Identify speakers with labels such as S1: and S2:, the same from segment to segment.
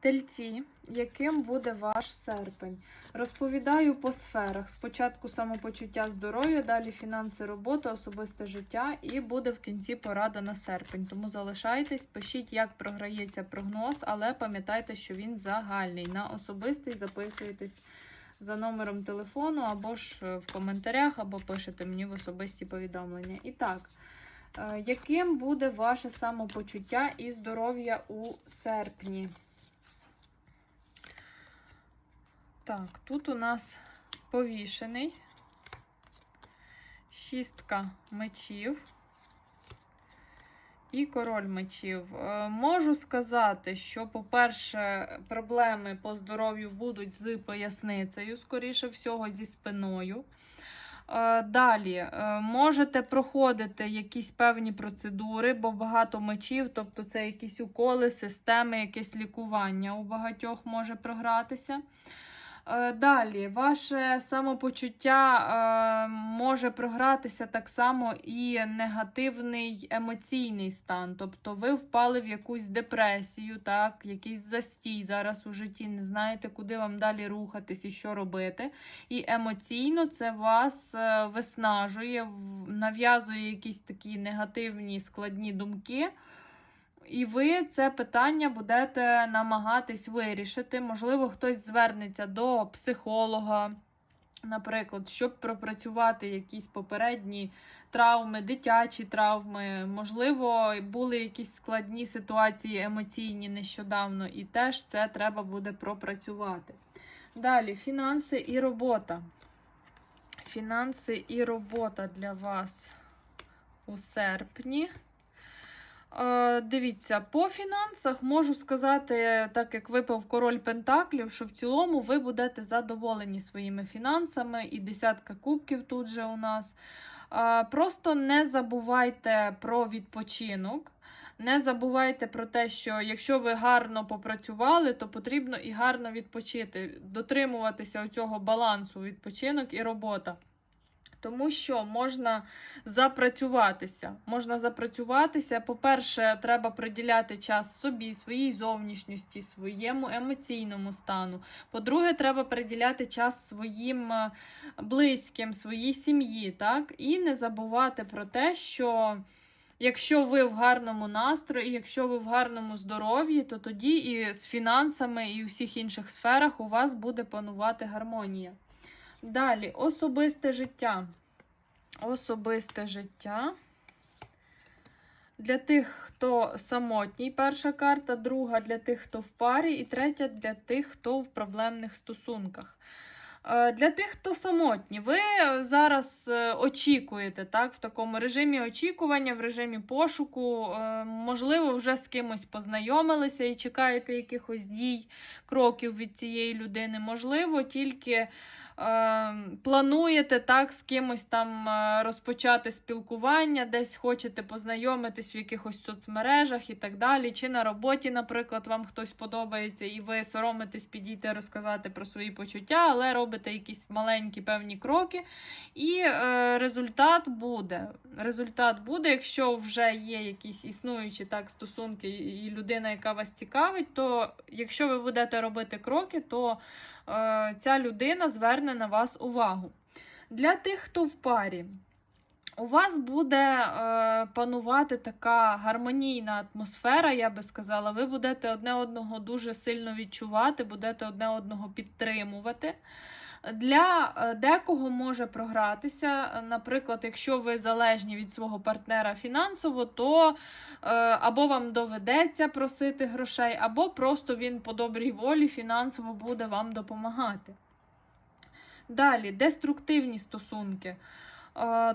S1: Тельці, яким буде ваш серпень? Розповідаю по сферах. Спочатку самопочуття здоров'я, далі фінанси, робота, особисте життя і буде в кінці порада на серпень. Тому залишайтесь, пишіть, як програється прогноз, але пам'ятайте, що він загальний. На особистий записуєтесь за номером телефону, або ж е, в коментарях, або пишете мені в особисті повідомлення. І так, е, яким буде ваше самопочуття і здоров'я у серпні? Так, тут у нас повішений, шістка мечів і король мечів. Е, Можу сказати, що, по-перше, проблеми по здоров'ю будуть з поясницею, скоріше всього, зі спиною. Е, Далі е, можете проходити якісь певні процедури, бо багато мечів, тобто це якісь уколи, системи, якесь лікування у багатьох може програтися. Е, Далі, ваше самопочуття е, може програтися так само і негативний емоційний стан. Тобто ви впали в якусь депресію, так, якийсь застій зараз у житті, не знаєте, куди вам далі рухатись і що робити. І емоційно це вас е, виснажує, нав'язує якісь такі негативні складні думки. І ви це питання будете намагатись вирішити. Можливо, хтось звернеться до психолога, наприклад, щоб пропрацювати якісь попередні травми, дитячі травми. Можливо, були якісь складні ситуації емоційні нещодавно, і теж це треба буде пропрацювати. Далі фінанси і робота. Фінанси і робота для вас у серпні. Дивіться, по фінансах можу сказати, так як випав король Пентаклів, що в цілому ви будете задоволені своїми фінансами, і десятка кубків тут же у нас. Просто не забувайте про відпочинок. Не забувайте про те, що якщо ви гарно попрацювали, то потрібно і гарно відпочити, дотримуватися цього балансу відпочинок і робота. Тому що можна запрацюватися. Можна запрацюватися. По-перше, треба приділяти час собі, своїй зовнішністі, своєму емоційному стану. По-друге, треба приділяти час своїм е, близьким, своїй сім'ї. Так? І не забувати про те, що. Якщо ви в гарному настрої, якщо ви в гарному здоров'ї, то тоді і з фінансами, і у всіх інших сферах у вас буде панувати гармонія. Далі, особисте життя. Особисте життя. Для тих, хто самотній, перша карта, друга для тих, хто в парі, і третя для тих, хто в проблемних стосунках. Е, Для тих, хто самотні, ви зараз е, очікуєте так, в такому режимі очікування, в режимі пошуку. е, Можливо, вже з кимось познайомилися і чекаєте якихось дій, кроків від цієї людини. Можливо, тільки плануєте так з кимось там е, розпочати спілкування, десь хочете познайомитись в якихось соцмережах і так далі. Чи на роботі, наприклад, вам хтось подобається, і ви соромитесь підійти розказати про свої почуття, але робите якісь маленькі певні кроки, і е, результат буде. Результат буде, якщо вже є якісь існуючі так стосунки і людина, яка вас цікавить, то якщо ви будете робити кроки, то ця людина зверне на вас увагу. Для тих, хто в парі. У вас буде е, панувати така гармонійна атмосфера, я би сказала. Ви будете одне одного дуже сильно відчувати, будете одне одного підтримувати. Для е, декого може програтися, е, наприклад, якщо ви залежні від свого партнера фінансово, то е, або вам доведеться просити грошей, або просто він по добрій волі фінансово буде вам допомагати. Далі, деструктивні стосунки.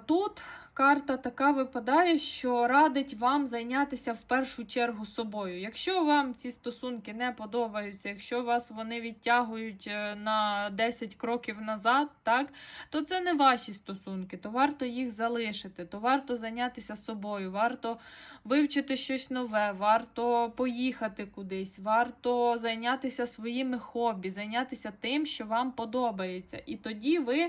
S1: Тут карта така випадає, що радить вам зайнятися в першу чергу собою. Якщо вам ці стосунки не подобаються, якщо вас вони відтягують е, на 10 кроків назад, так, то це не ваші стосунки, то варто їх залишити, то варто зайнятися собою, варто вивчити щось нове, варто поїхати кудись, варто зайнятися своїми хобі, зайнятися тим, що вам подобається. І тоді ви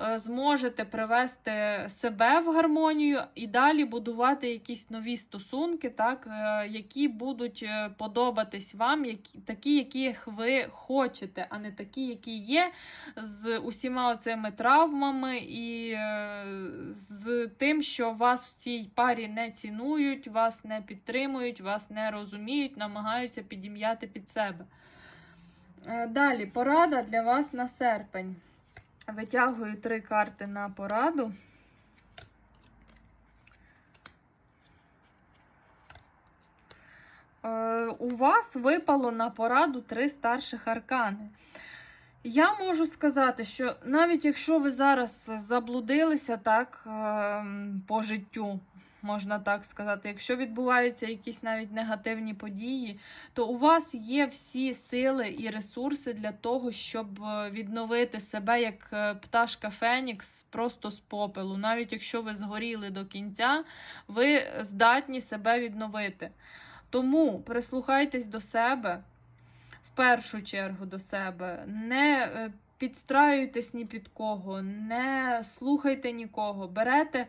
S1: е, зможете привести себе в гармонію і далі будувати якісь нові стосунки, так, е, які будуть е, подобатись вам, які, такі, яких ви хочете, а не такі, які є, з усіма оцими травмами і е, з тим, що вас в цій парі не цінують, вас не підтримують, вас не розуміють, намагаються підім'яти під себе. Далі порада для вас на серпень. Витягую три карти на пораду. Е, У вас випало на пораду три старших аркани. Я можу сказати, що навіть якщо ви зараз заблудилися так ем, по життю, можна так сказати, якщо відбуваються якісь навіть негативні події, то у вас є всі сили і ресурси для того, щоб е, відновити себе як е, пташка Фенікс просто з попелу. Навіть якщо ви згоріли до кінця, ви здатні себе відновити. Тому прислухайтесь до себе, в першу чергу до себе. Не е, підстраюйтесь ні під кого, не слухайте нікого. Берете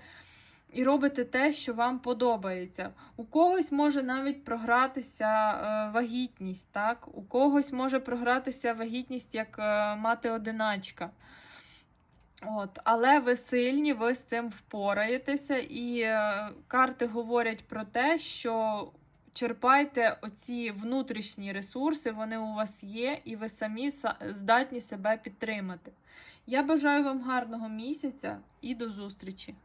S1: і робите те, що вам подобається. У когось може навіть програтися е, вагітність, так? у когось може програтися вагітність як е, мати-одиначка. От, але ви сильні, ви з цим впораєтеся, і е, карти говорять про те, що черпайте оці внутрішні ресурси, вони у вас є, і ви самі са- здатні себе підтримати. Я бажаю вам гарного місяця і до зустрічі!